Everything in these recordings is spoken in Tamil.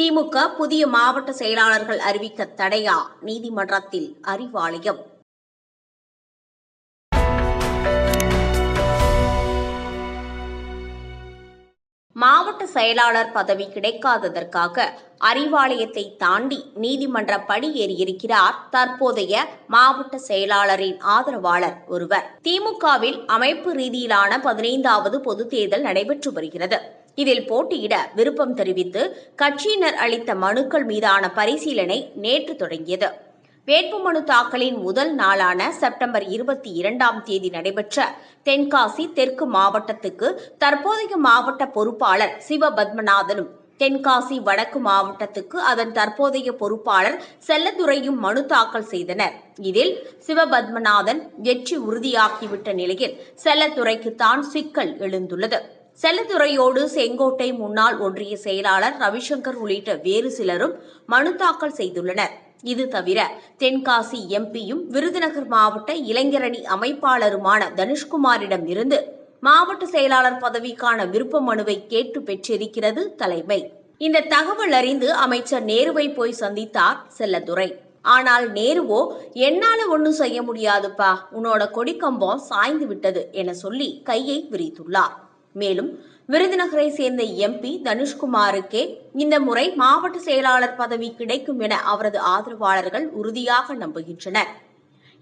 திமுக புதிய மாவட்ட செயலாளர்கள் அறிவிக்க தடையா? நீதிமன்றத்தில் அறிவாலயம். மாவட்ட செயலாளர் பதவி கிடைக்காததற்காக அறிவாலயத்தை தாண்டி நீதிமன்ற படியேறியிருக்கிறார் தற்போதைய மாவட்ட செயலாளரின் ஆதரவாளர் ஒருவர். திமுகவில் அமைப்பு ரீதியிலான பதினைந்தாவது பொதுத் தேர்தல் நடைபெற்று வருகிறது. இதில் போட்டியிட விருப்பம் தெரிவித்து கட்சியினர் அளித்த மனுக்கள் மீதான பரிசீலனை நேற்று தொடங்கியது. வேட்புமனு தாக்கலின் முதல் நாளான செப்டம்பர் இருபத்தி இரண்டாம் தேதி நடைபெற்ற தென்காசி தெற்கு மாவட்டத்துக்கு தற்போதைய மாவட்ட பொறுப்பாளர் சிவபத்மநாதனும் தென்காசி வடக்கு மாவட்டத்துக்கு அதன் தற்போதைய பொறுப்பாளர் செல்லதுரையும் மனு தாக்கல் செய்தனர். இதில் சிவபத்மநாதன் வெற்றி உறுதியாகிவிட்ட நிலையில் செல்லத்துறைக்குத்தான் சிக்கல் எழுந்துள்ளது. செல்லத்துறையோடு செங்கோட்டை முன்னாள் ஒன்றிய செயலாளர் ரவிசங்கர் உள்ளிட்ட வேறு சிலரும் மனு தாக்கல் செய்துள்ளனர். இது தவிர தென்காசி எம்பியும் விருதுநகர் மாவட்ட இளைஞரணி அமைப்பாளருமான தனுஷ்குமாரிடம் இருந்து மாவட்ட செயலாளர் பதவிக்கான விருப்ப மனுவை கேட்டு பெற்றிருக்கிறது தலைமை. இந்த தகவல் அறிந்து அமைச்சர் நேருவை போய் சந்தித்தார் செல்லதுரை ஆனால் நேருவோ என்னால ஒன்னும் செய்ய முடியாதுப்பா. உன்னோட கொடிக்கம்பம் சாய்ந்து விட்டது என சொல்லி கையை விரித்துள்ளார். மேலும் விருதுநகரை சேர்ந்த எம்பி தனுஷ்குமாருக்கே இந்த முறை மாவட்ட செயலாளர் பதவி கிடைக்கும் என அவரது ஆதரவாளர்கள் உறுதியாக நம்புகின்றனர்.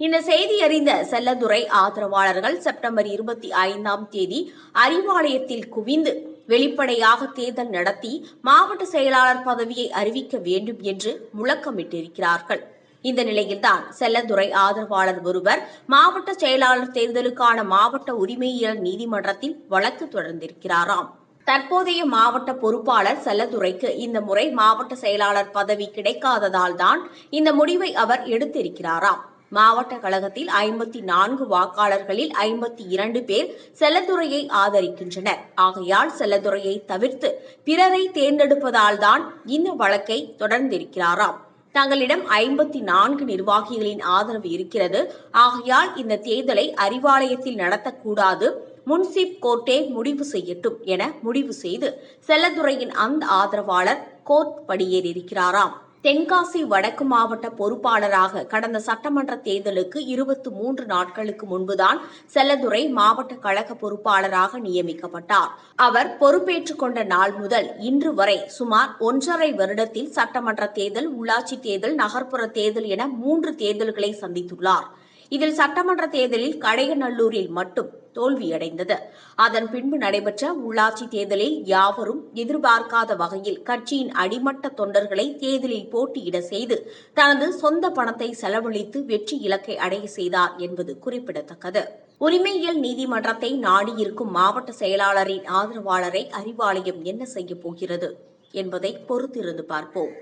இந்த செய்தி அறிந்த செல்லதுரை ஆதரவாளர்கள் செப்டம்பர் இருபத்தி ஐந்தாம் தேதி அறிவாலயத்தில் குவிந்து வெளிப்படையாக தேர்தல் நடத்தி மாவட்ட செயலாளர் பதவியை அறிவிக்க வேண்டும் என்று முழக்கமிட்டிருக்கிறார்கள். இந்த நிலையில்தான் செல்லதுரை ஆதரவாளர் ஒருவர் மாவட்ட செயலாளர் தேர்தலுக்கான மாவட்ட உரிமையியல் நீதிமன்றத்தில் வழக்கு தொடர்ந்திருக்கிறாராம். தற்போதைய மாவட்ட பொறுப்பாளர் செல்லதுரைக்கு இந்த முறை மாவட்ட செயலாளர் பதவி கிடைக்காததால் தான் இந்த முடிவை அவர் எடுத்திருக்கிறாராம். மாவட்ட கழகத்தில் ஐம்பத்தி நான்கு வாக்காளர்களில் ஐம்பத்தி இரண்டு பேர் செல்லதுரையை ஆதரிக்கின்றனர். ஆகையால் செல்லதுரையை தவிர்த்து பிறரை தேர்ந்தெடுப்பதால் தான் இந்த வழக்கை தொடர்ந்திருக்கிறாராம். தங்களிடம் ஐம்பத்தி நான்கு நிர்வாகிகளின் ஆதரவு இருக்கிறது. ஆகையால் இந்த தேர்தலை அறிவாலயத்தில் நடத்தக்கூடாது. முன்சிப் கோர்ட்டே முடிவு செய்யட்டும் என முடிவு செய்து செல்லதுரையின் அந்த ஆதரவாளர் கோர்ட் படியேறியிருக்கிறாராம் தென்காசி வடக்கு மாவட்ட பொறுப்பாளராக கடந்த சட்டமன்ற தேர்தலுக்கு இருபத்தி மூன்று நாட்களுக்கு முன்புதான் செல்லதுரை மாவட்ட கழக பொறுப்பாளராக நியமிக்கப்பட்டார். அவர் பொறுப்பேற்றுக் கொண்ட நாள் முதல் இன்று வரை சுமார் ஒன்றரை வருடத்தில் சட்டமன்ற தேர்தல் உள்ளாட்சி தேர்தல் நகர்ப்புற தேர்தல் என மூன்று தேர்தல்களை சந்தித்துள்ளார். இதில் சட்டமன்ற தேர்தலில் கடையநல்லூரில் மட்டும் தோல்வியடைந்தது. அதன் பின்பு நடைபெற்ற உள்ளாட்சி தேர்தலில் யாவரும் எதிர்பார்க்காத வகையில் கட்சியின் அடிமட்ட தொண்டர்களை தேர்தலில் போட்டியிட செய்து தனது சொந்த பணத்தை செலவழித்து வெற்றி இலக்கை அடைய செய்தார் என்பது குறிப்பிடத்தக்கது. உரிமையியல் நீதிமன்றத்தை நாடியிருக்கும் மாவட்ட செயலாளரின் ஆதரவாளரை அறிவாலயம் என்ன செய்யப் போகிறது என்பதை பொறுத்திருந்து பார்ப்போம்.